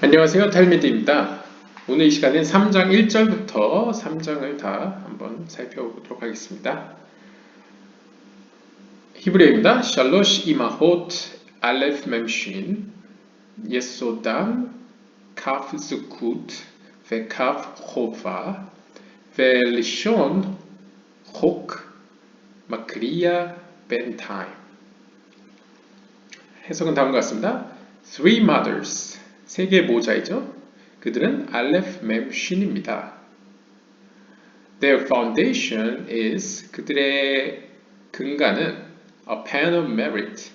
안녕하세요. 탈미드입니다. 오늘 이 시간엔 3장 1절부터 3장을 다 한번 살펴보도록 하겠습니다. 히브리어입니다. 샬로시 이마호트 알레프 멤신 예소담 카프 스쿠트 웨카프 호바 벨리숀 혹 마크리아 벤타임 해석은 다음과 같습니다. Three mothers 세 개의 모자이죠. 그들은 알레프 mem신입니다 Their foundation is 그들의 근간은 a pen of merit.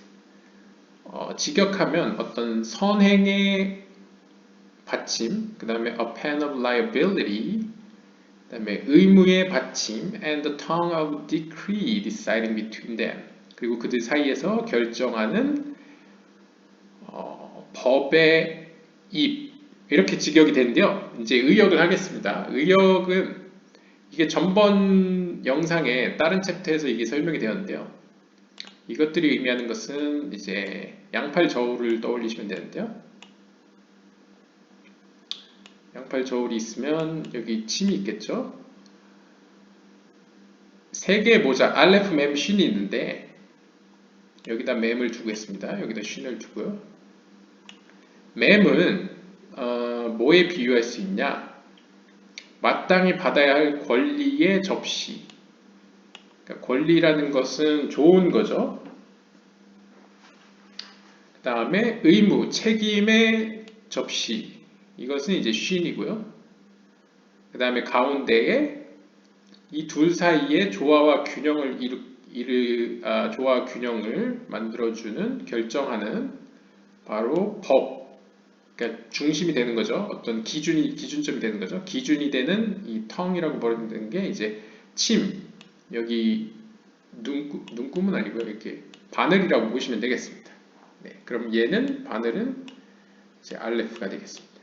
어, 직역하면 어떤 선행의 받침, 그 다음에 a pen of liability, 그 다음에 의무의 받침, and the tongue of decree deciding between them. 그리고 그들 사이에서 결정하는 어, 법의 입 이렇게 직역이 되는데요. 이제 의역을 하겠습니다. 의역은 이게 전번 영상에 다른 챕터에서 이게 설명이 되었는데요. 이것들이 의미하는 것은 이제 양팔 저울을 떠올리시면 되는데요. 양팔 저울이 있으면 여기 침이 있겠죠. 세 개의 모자 알레프 맴 쉰이 있는데 여기다 맴을 두고 있습니다. 여기다 쉰을 두고요. 맴은 어, 뭐에 비유할 수 있냐? 마땅히 받아야 할 권리의 접시. 그러니까 권리라는 것은 좋은 거죠. 그 다음에 의무, 책임의 접시. 이것은 이제 쉰이고요. 그 다음에 가운데에 이 둘 사이에 조화와 균형을 이루, 이르, 아, 조화 균형을 만들어주는 결정하는 바로 법, 그러니까 중심이 되는 거죠. 어떤 기준이 기준점이 되는 거죠. 기준이 되는 이 텅이라고 부르는 게 이제 침 여기 눈 눈금은 아니고요. 이렇게 바늘이라고 보시면 되겠습니다. 네, 그럼 얘는 바늘은 이제 알레프가 되겠습니다.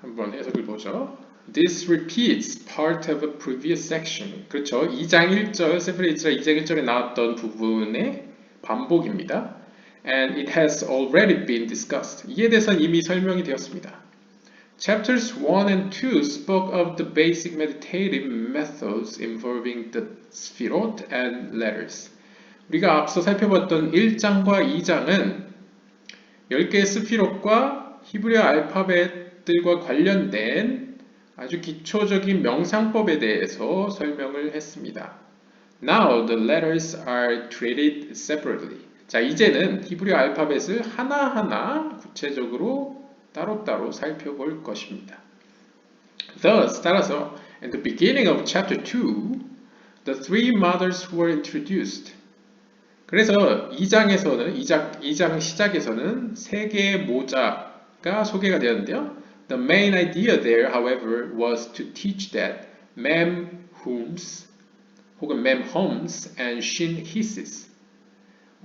한번 해석을 보죠. This repeats part of a previous section. 그렇죠. 2장 1절, 세프레 이스라 2장 1절에 나왔던 부분의 반복입니다. And it has already been discussed. 이에 대해서는 이미 설명이 되었습니다. Chapters 1 and 2 spoke of the basic meditative methods involving the sphirot and letters. 우리가 앞서 살펴봤던 1장과 2장은 10개의 스피롯과 히브리어 알파벳들과 관련된 아주 기초적인 명상법에 대해서 설명을 했습니다. Now the letters are treated separately. 자, 이제는 히브리 알파벳을 하나하나 구체적으로 따로따로 살펴볼 것입니다. Thus, 따라서, at the beginning of chapter 2, the three mothers were introduced. 그래서 2장에서는, 2장, 2장 시작에서는 세 개의 모자가 소개가 되었는데요. The main idea there, however, was to teach that mem, whom's, 혹은 mem homes and shin hisses.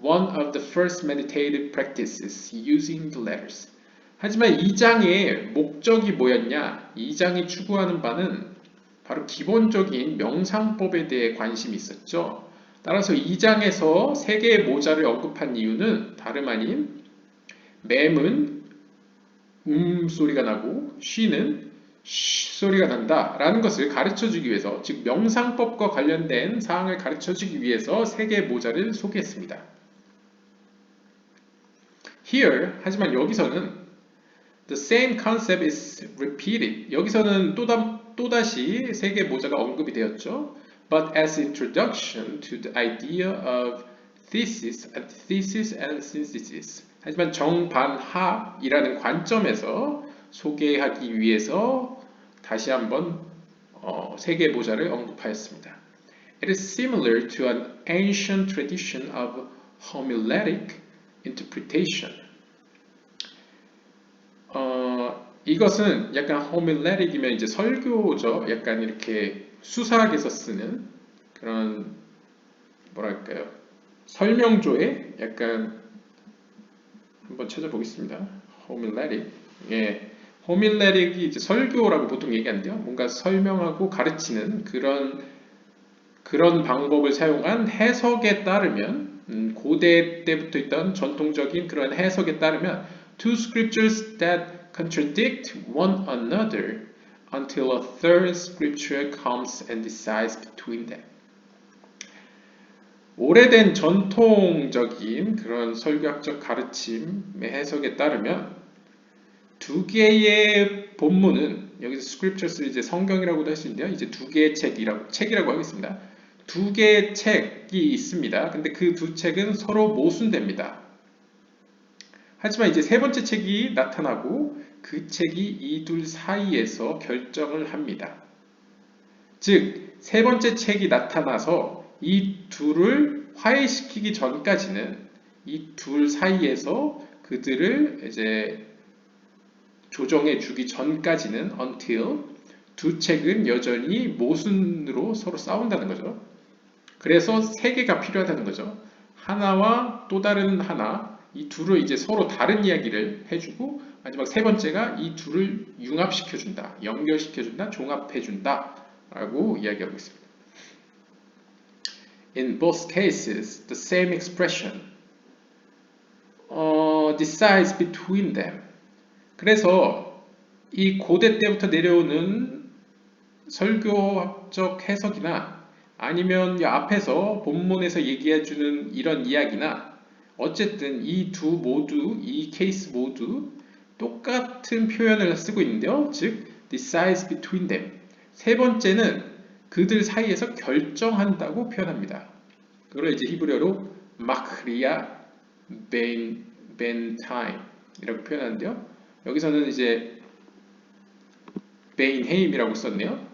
One of the first meditative practices using the letters. 하지만 이 장의 목적이 뭐였냐? 이 장이 추구하는 바는 바로 기본적인 명상법에 대해 관심이 있었죠. 따라서 이 장에서 세 개의 모자를 언급한 이유는 다름 아닌 맴은 음 소리가 나고 쉬는 소리가 난다라는 것을 가르쳐 주기 위해서 즉 명상법과 관련된 사항을 가르쳐 주기 위해서 세 개의 모자를 소개했습니다. Here 하지만 여기서는 the same concept is repeated. 여기서는 또다, 또다시 세 개의 모자가 언급이 되었죠. But as introduction to the idea of thesis, antithesis and synthesis. 하지만 정반합이라는 관점에서 소개하기 위해서 다시 한번 어, 세계 보자를 언급하였습니다. It is similar to an ancient tradition of homiletic interpretation. 어, 이것은 약간 homiletic이면 이제 설교죠. 약간 이렇게 수사학에서 쓰는 그런 뭐랄까요 설명조의 약간 한번 찾아보겠습니다. homiletic. 예. 호밀레릭이 이제 설교라고 보통 얘기하는데요. 뭔가 설명하고 가르치는 그런 그런 방법을 사용한 해석에 따르면 음, 고대 때부터 있던 전통적인 그런 해석에 따르면 two scriptures that contradict one another until a third scripture comes and decides between them. 오래된 전통적인 그런 설교학적 가르침의 해석에 따르면 두 개의 본문은 여기서 scriptures를 이제 성경이라고도 할 수 있는데요. 이제 두 개의 책이라고 책이라고 하겠습니다. 두 개의 책이 있습니다. 근데 그 두 책은 서로 모순됩니다. 하지만 이제 세 번째 책이 나타나고 그 책이 이 둘 사이에서 결정을 합니다. 즉, 세 번째 책이 나타나서 이 둘을 화해시키기 전까지는 이 둘 사이에서 그들을 이제 조정해 주기 전까지는 until 두 책은 여전히 모순으로 서로 싸운다는 거죠. 그래서 세 개가 필요하다는 거죠. 하나와 또 다른 하나, 이 둘을 이제 서로 다른 이야기를 해주고 마지막 세 번째가 이 둘을 융합시켜준다, 연결시켜준다, 종합해준다 라고 이야기하고 있습니다. In both cases, the same expression uh, decides between them. 그래서 이 고대 때부터 내려오는 설교학적 해석이나 아니면 이 앞에서 본문에서 얘기해주는 이런 이야기나 어쨌든 이 두 모두 이 케이스 모두 똑같은 표현을 쓰고 있는데요. 즉 decides between them. 세 번째는 그들 사이에서 결정한다고 표현합니다. 그걸 이제 히브리어로 마크리아 벤 벤타임 이라고 표현하는데요. 여기서는 이제 베인헤임이라고 썼네요.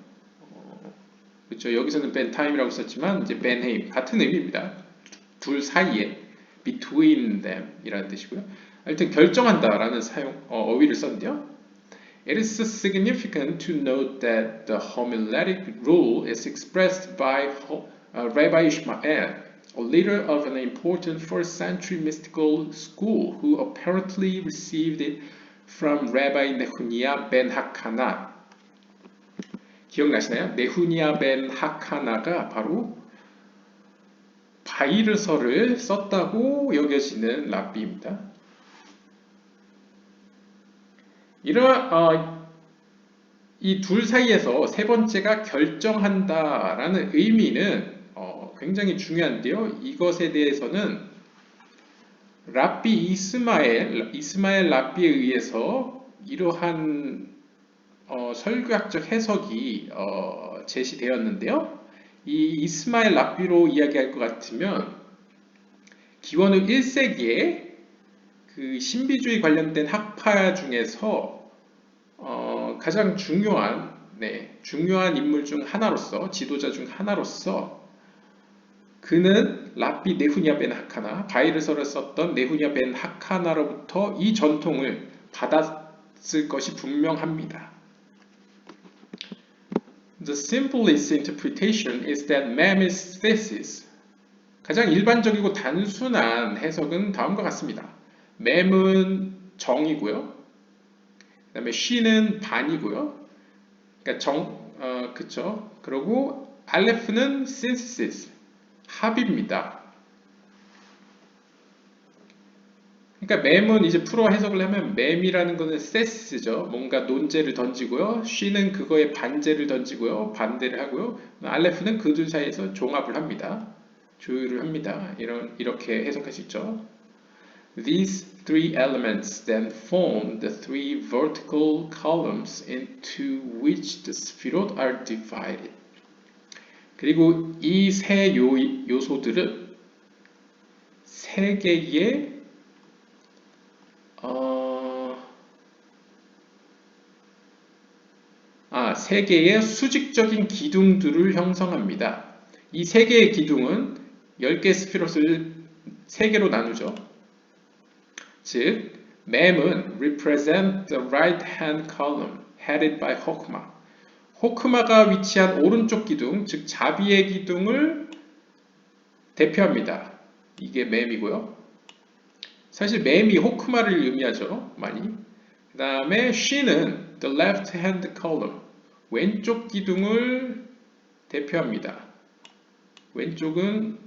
그렇죠. 여기서는 벤타임이라고 썼지만 이제 벤헤임 같은 의미입니다. 둘 사이에 between them이라는 뜻이고요. 하여튼 결정한다 라는 사용 어, 어휘를 썼는데요. It is significant to note that the homiletic rule is expressed by uh, Rabbi Ishmael, a leader of an important first century mystical school who apparently received it from Rabbi Nehuniah ben Hakana. 기억나시나요? 네후니아 벤 하카나가 바로 바이르서를 썼다고 여겨지는 랍비입니다. 이런 어, 이둘 사이에서 세 번째가 결정한다라는 의미는 어, 굉장히 중요한데요. 이것에 대해서는 랍비 이스마엘 이스마엘 랍비에 의해서 이러한 어, 설교학적 해석이 어, 제시되었는데요. 이 이스마엘 랍비로 이야기할 것 같으면 기원 후 1세기에 그 신비주의 관련된 학파 중에서 어, 가장 중요한 네, 중요한 인물 중 하나로서 지도자 중 하나로서 그는 랍비 네후니아 벤 하카나 바이르서를 썼던 네후니아 벤 하카나로부터 이 전통을 받았을 것이 분명합니다. The simplest interpretation is that Mam's thesis. 가장 일반적이고 단순한 해석은 다음과 같습니다. 맴은 정이고요. 그 다음에 she는 반이고요. 그러니까 정, 어, 그쵸. 그리고 알레프는 synthesis, 합입니다. 그러니까 맴은 이제 풀어 해석을 하면 맴이라는 것은 세스죠. 뭔가 논제를 던지고요. 쉬는 그거에 반제를 던지고요. 반대를 하고요. 알레프는 그 둘 사이에서 종합을 합니다. 조율을 합니다. 이런 이렇게 해석할 수 있죠. These three elements then form the three vertical columns into which the sphirot are divided. 그리고 이 세 요소들은 세 개의 세 개의 수직적인 기둥들을 형성합니다. 이 세 개의 기둥은 10개 스피롯을 3개로 나누죠. 즉, 맴은 represent the right hand column headed by 호크마. 호크마가 위치한 오른쪽 기둥, 즉 자비의 기둥을 대표합니다. 이게 맴이고요. 사실 맴이 호크마를 의미하죠. 많이. 그 다음에 she는 the left hand column. 왼쪽 기둥을 대표합니다. 왼쪽은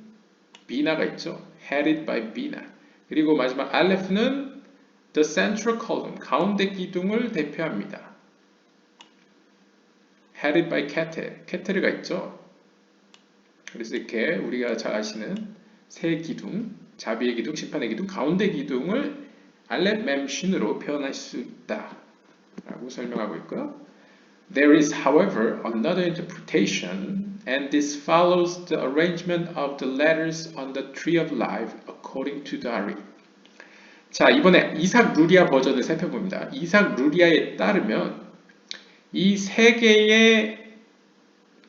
비나가 있죠. headed by Bina. 그리고 마지막 Aleph는 the central column, 가운데 기둥을 대표합니다. Headed by Keter, 케테르가 있죠. 그래서 이렇게 우리가 잘 아시는 세 기둥, 자비의 기둥, 심판의 기둥, 가운데 기둥을 알렙 mem신으로 표현할 수 있다. 라고 설명하고 있고요. There is, however, another interpretation, and this follows the arrangement of the letters on the Tree of Life according to Dari. 자, 이번에 이삭 루리아 버전을 살펴봅니다. 이삭 루리아에 따르면 이 세 개의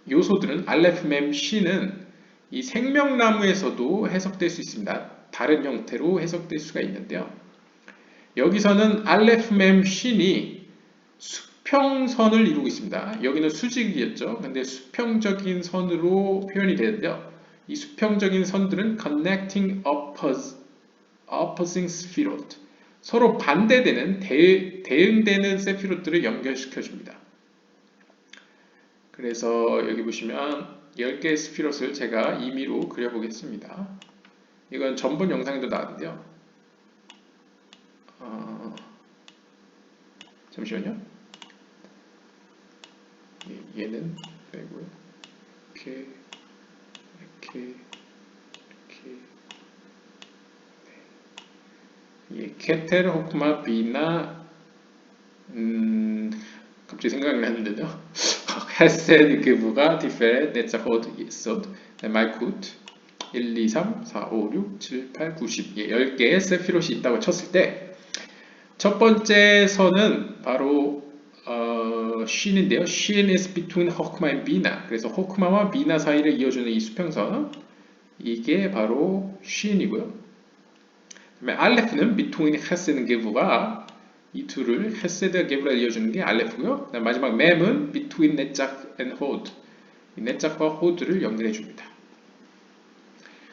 요소들은 알레프 mem시는이 생명나무에서도 해석될 수 있습니다. 다른 형태로 해석될 수가 있는데요. 여기서는 알레프 멤 신이 수평선을 이루고 있습니다. 여기는 수직이었죠. 근데 수평적인 선으로 표현이 되는데요. 이 수평적인 선들은 connecting oppos, opposing spheroid. 서로 반대되는 대, 대응되는 세피로트를 연결시켜 줍니다. 그래서 여기 보시면 10개의 스피롯을 제가 임의로 그려보겠습니다. 이건 전번 영상에도 나왔는데요. 어, 잠시만요. 예, 얘는 빼고요. 이렇게 이렇게 이렇게 네. 예, 케테르 호쿠마 비나 음, 갑자기 생각이 났는데요. 헤세드 그부가 디페 네자호드 예소드 말쿠트 1, 2, 3, 4, 5, 6, 7, 8, 9, 10 예, 10개의 세피롯이 있다고 쳤을 때 첫 번째 선은 바로 어, 쉰인데요. 쉰 is between 호크마 and 비나 그래서 호크마와 비나 사이를 이어주는 이 수평선 이게 바로 쉰이고요. 그다음에 알레프는 between 헤세드 게부가 이 둘을 헤세드 게브라 이어주는 게 알레프고요. 마지막 mem은 between 네짝 and hold 이 네짝과 호드를 연결해 줍니다.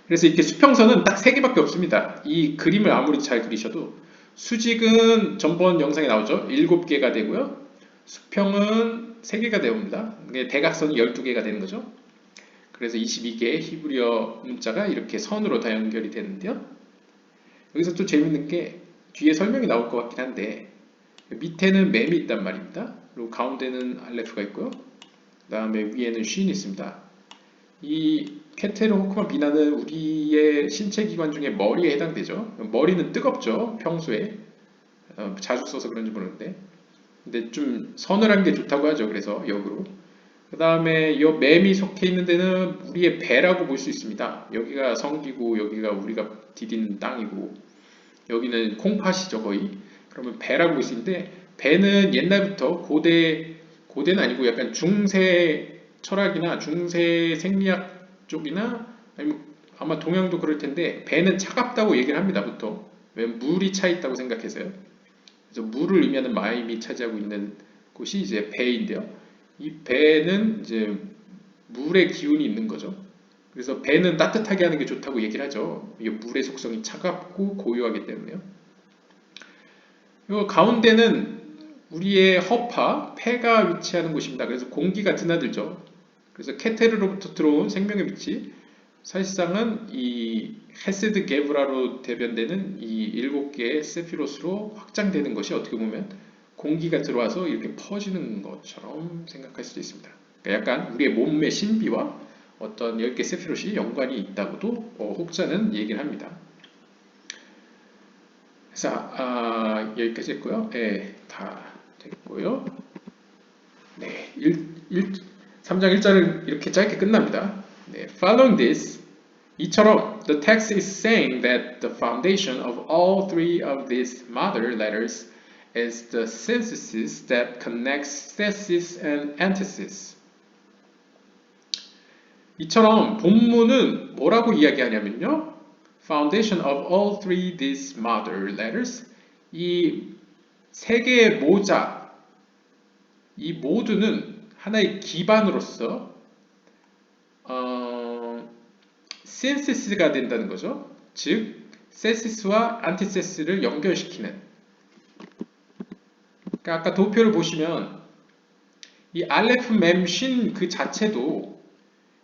그래서 이렇게 수평선은 딱 세 개밖에 없습니다. 이 그림을 아무리 잘 그리셔도 수직은 전번 영상에 나오죠. 7개가 되고요. 수평은 3개가 되옵니다. 대각선이 12개가 되는 거죠. 그래서 22개의 히브리어 문자가 이렇게 선으로 다 연결이 되는데요. 여기서 또 재밌는 게 뒤에 설명이 나올 것 같긴 한데 밑에는 맴이 있단 말입니다. 그리고 가운데는 알레프가 있고요. 그 다음에 위에는 쉰이 있습니다. 이 케테르 호크마 비나는 우리의 신체 기관 중에 머리에 해당되죠. 머리는 뜨겁죠. 평소에 어, 자주 써서 그런지 모르는데 근데 좀 서늘한 게 좋다고 하죠. 그래서 역으로 그 다음에 이 맴이 속해 있는 데는 우리의 배라고 볼 수 있습니다. 여기가 성기고 여기가 우리가 디딘 땅이고 여기는 콩팥이죠 거의 그러면 배라고 있는데 배는 옛날부터 고대 고대는 아니고 약간 중세 철학이나 중세 생리학 쪽이나 아니면 아마 동양도 그럴 텐데 배는 차갑다고 얘기를 합니다 보통. 왜? 물이 차 있다고 생각해서요. 그래서 물을 의미하는 마임이 차지하고 있는 곳이 이제 배인데요. 이 배는 이제 물의 기운이 있는 거죠. 그래서 배는 따뜻하게 하는 게 좋다고 얘기를 하죠. 이 물의 속성이 차갑고 고요하기 때문에요 이 가운데는 우리의 허파, 폐가 위치하는 곳입니다. 그래서 공기가 드나들죠. 그래서 케테르로부터 들어온 생명의 빛이 사실상은 이 헤세드 게브라로 대변되는 이 일곱 개의 세피로스로 확장되는 것이 어떻게 보면 공기가 들어와서 이렇게 퍼지는 것처럼 생각할 수도 있습니다. 그러니까 약간 우리의 몸의 신비와 어떤 10개 세피롯이 연관이 있다고도 어, 혹자는 얘기를 합니다. 그래서 아, 여기까지 했고요. 네, 다 됐고요. 네, 1, 1, 3장 1절은 이렇게 짧게 끝납니다. 네, following this, 이처럼 the text is saying that the foundation of all three of these mother letters is the synthesis that connects thesis and antithesis. 이처럼 본문은 뭐라고 이야기하냐면요. Foundation of all three these mother letters 이 세 개의 모자 이 모두는 하나의 기반으로서 어, 센시스가 된다는 거죠. 즉 세시스와 안티세스를 연결시키는 그러니까 아까 도표를 보시면 이 알레프 mem신 그 자체도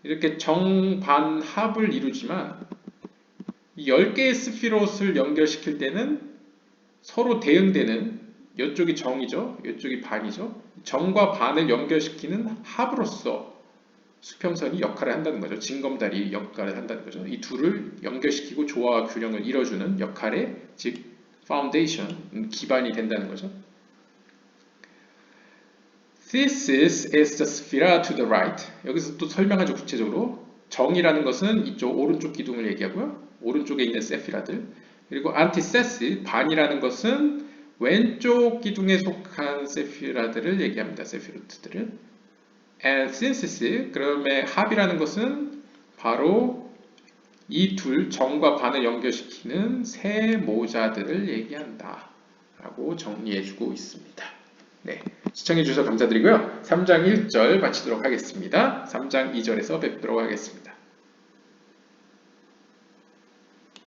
이렇게 정반합을 이루지만 이 10개의 스피롯을 연결시킬 때는 서로 대응되는 이쪽이 정이죠. 이쪽이 반이죠. 정과 반을 연결시키는 합으로서 수평선이 역할을 한다는 거죠. 징검다리 역할을 한다는 거죠. 이 둘을 연결시키고 조화와 균형을 이뤄주는 역할의 즉 foundation 음, 기반이 된다는 거죠. This is the sphere to the right. 여기서 또 설명하죠 구체적으로. 정이라는 것은 이쪽 오른쪽 기둥을 얘기하고요. 오른쪽에 있는 세피라들. 그리고 antithesis 반이라는 것은 왼쪽 기둥에 속한 세피라들을 얘기합니다. 세피로트들을. and synthesis 그러면 합이라는 것은 바로 이 둘 정과 반을 연결시키는 세 모자들을 얘기한다. 라고 정리해주고 있습니다. 네, 시청해주셔서 감사드리고요. 3장 1절 마치도록 하겠습니다. 3장 2절에서 뵙도록 하겠습니다.